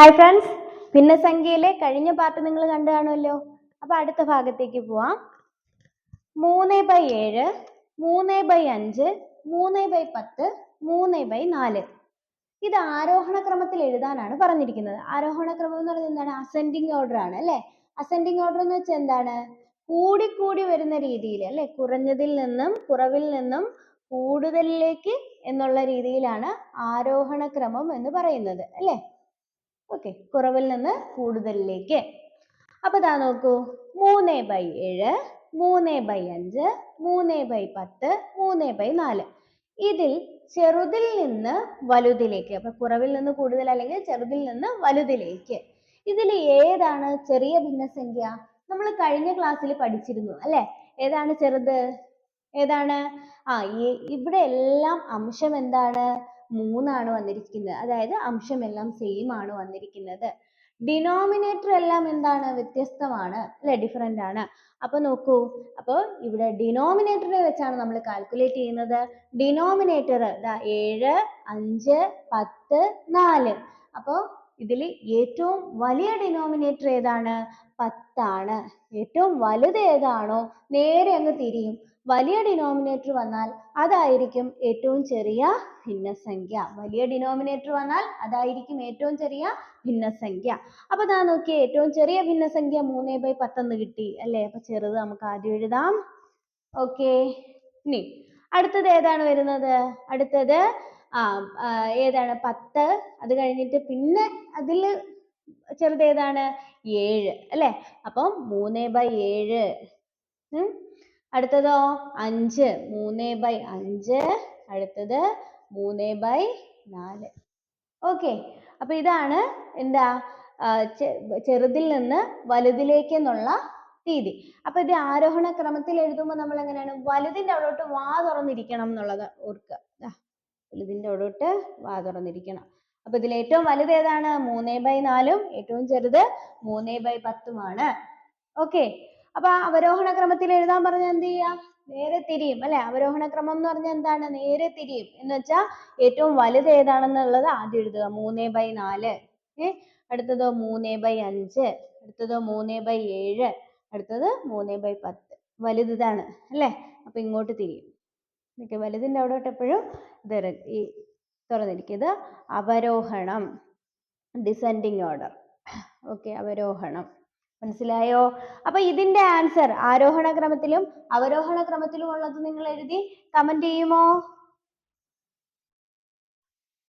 Hi friends ഭിന്നസംഖ്യയിലെ കഴിഞ്ഞ part നിങ്ങൾ കണ്ടു കാണുമല്ലോ. അപ്പൊ അടുത്ത ഭാഗത്തേക്ക് പോവാം. മൂന്ന് ബൈ ഏഴ് മൂന്ന് ബൈ അഞ്ച് മൂന്ന് ബൈ പത്ത് മൂന്ന് ബൈ നാല്. ഇത് ആരോഹണ ക്രമത്തിൽ എഴുതാനാണ് പറഞ്ഞിരിക്കുന്നത്. ആരോഹണ ക്രമം എന്ന് പറയുന്നത് എന്താണ്? അസെൻഡിങ് ഓർഡർ ആണ് അല്ലെ? അസെൻഡിങ് ഓർഡർ എന്ന് വെച്ചാൽ എന്താണ്? കൂടിക്കൂടി വരുന്ന രീതിയിൽ അല്ലെ? കുറഞ്ഞതിൽ നിന്നും കുറവിൽ നിന്നും കൂടുതലിലേക്ക് എന്നുള്ള രീതിയിലാണ് ആരോഹണ ക്രമം എന്ന് പറയുന്നത് അല്ലെ? ഓക്കെ കുറവിൽ നിന്ന് കൂടുതലിലേക്ക്. അപ്പൊ ഇതാ നോക്കൂ മൂന്ന് ബൈ ഏഴ് മൂന്ന് ബൈ അഞ്ച് മൂന്ന് ബൈ പത്ത് മൂന്ന് ബൈ നാല്. ഇതിൽ ചെറുതിൽ നിന്ന് വലുതിലേക്ക് അപ്പൊ കുറവിൽ നിന്ന് കൂടുതൽ അല്ലെങ്കിൽ ചെറുതിൽ നിന്ന് വലുതിലേക്ക്. ഇതിൽ ഏതാണ് ചെറിയ ഭിന്നസംഖ്യ? നമ്മൾ കഴിഞ്ഞ ക്ലാസ്സിൽ പഠിച്ചിരുന്നു അല്ലെ? ഏതാണ് ചെറുത്? ഏതാണ്? ആ ഇവിടെ എല്ലാം അംശം എന്താണ്? മൂന്നാണ് വന്നിരിക്കുന്നത്. അതായത് അംശം എല്ലാം സെയിം ആണ് വന്നിരിക്കുന്നത്. ഡിനോമിനേറ്റർ എല്ലാം എന്താണ്? വ്യത്യസ്തമാണ് അല്ലെ? ഡിഫറെന്റ് ആണ്. അപ്പൊ നോക്കൂ. അപ്പോൾ ഇവിടെ ഡിനോമിനേറ്ററിനെ വെച്ചാണ് നമ്മൾ കാൽക്കുലേറ്റ് ചെയ്യുന്നത്. ഡിനോമിനേറ്റർ ദാ ഏഴ് അഞ്ച് പത്ത് നാല്. അപ്പോൾ ഇതിൽ ഏറ്റവും വലിയ ഡിനോമിനേറ്റർ ഏതാണ്? പത്താണ്. ഏറ്റവും വലുത് ഏതാണോ നേരെ അങ്ങ് തിരിയും. വലിയ ഡിനോമിനേറ്റർ വന്നാൽ അതായിരിക്കും ഏറ്റവും ചെറിയ ഭിന്നസംഖ്യ. വലിയ ഡിനോമിനേറ്റർ വന്നാൽ അതായിരിക്കും ഏറ്റവും ചെറിയ ഭിന്നസംഖ്യ. അപ്പൊ ദാ നോക്കിയേ ഏറ്റവും ചെറിയ ഭിന്നസംഖ്യ മൂന്നേ ബൈ പത്തെന്ന് കിട്ടി അല്ലേ? അപ്പൊ ചെറുത് നമുക്ക് ആദ്യം എഴുതാം. ഓക്കെ. ഇനി അടുത്തത് ഏതാണ് വരുന്നത്? അടുത്തത് ആ ഏതാണ്? പത്ത്. അത് കഴിഞ്ഞിട്ട് പിന്നെ അതിൽ ചെറുത് ഏതാണ്? ഏഴ് അല്ലെ? അപ്പം മൂന്ന് ബൈ ഏഴ്. അടുത്തതോ? അഞ്ച്. മൂന്ന് ബൈ അഞ്ച് അടുത്തത് മൂന്ന് ബൈ നാല്. ഓക്കെ. അപ്പൊ ഇതാണ് എന്താ ചെറുതിൽ നിന്ന് വലുതിലേക്ക് എന്നുള്ള രീതി. അപ്പൊ ഇത് ആരോഹണ ക്രമത്തിൽ എഴുതുമ്പോൾ നമ്മൾ എങ്ങനെയാണ് വലുതിന്റെ അവിടോട്ട് വാ തുറന്നിരിക്കണം എന്നുള്ളത് ഓർക്കുക. വലുതിന്റെ അവിടോട്ട് വാ തുറന്നിരിക്കണം. അപ്പൊ ഇതിൽ ഏറ്റവും വലുത് ഏതാണ്? മൂന്നേ ബൈ നാലും ഏറ്റവും ചെറുത് മൂന്നേ ബൈ പത്തുമാണ് ഓക്കെ. അപ്പൊ അവരോഹണ ക്രമത്തിൽ എഴുതാൻ പറഞ്ഞാൽ എന്ത് ചെയ്യാം? നേരെ തിരിയും അല്ലെ? അവരോഹണ ക്രമം എന്ന് പറഞ്ഞാൽ എന്താണ്? നേരെ തിരിയും. എന്ന് വെച്ചാൽ ഏറ്റവും വലുത് ഏതാണെന്നുള്ളത് ആദ്യം എഴുതുക. മൂന്നേ ബൈ നാല്. ഏ? അടുത്തത് മൂന്നേ ബൈ അഞ്ച്. അടുത്തത് മൂന്നേ ബൈ ഏഴ്. അടുത്തത് മൂന്നേ ബൈ പത്ത്. വലുത് ഇതാണ് അല്ലേ? അപ്പൊ ഇങ്ങോട്ട് തിരിയും. ഓക്കെ വലുതിന്റെ അവിടോട്ട് എപ്പോഴും ഇത് ഈ തുറന്നിരിക്കും ഇത് അവരോഹണം ഡിസെൻഡിങ് ഓർഡർ ഓക്കെ അവരോഹണം. മനസ്സിലായോ? അപ്പൊ ഇതിന്റെ ആൻസർ ആരോഹണ ക്രമത്തിലും അവരോഹണ ക്രമത്തിലും ഉള്ളത് നിങ്ങൾ എഴുതി കമന്റ് ചെയ്യുമോ?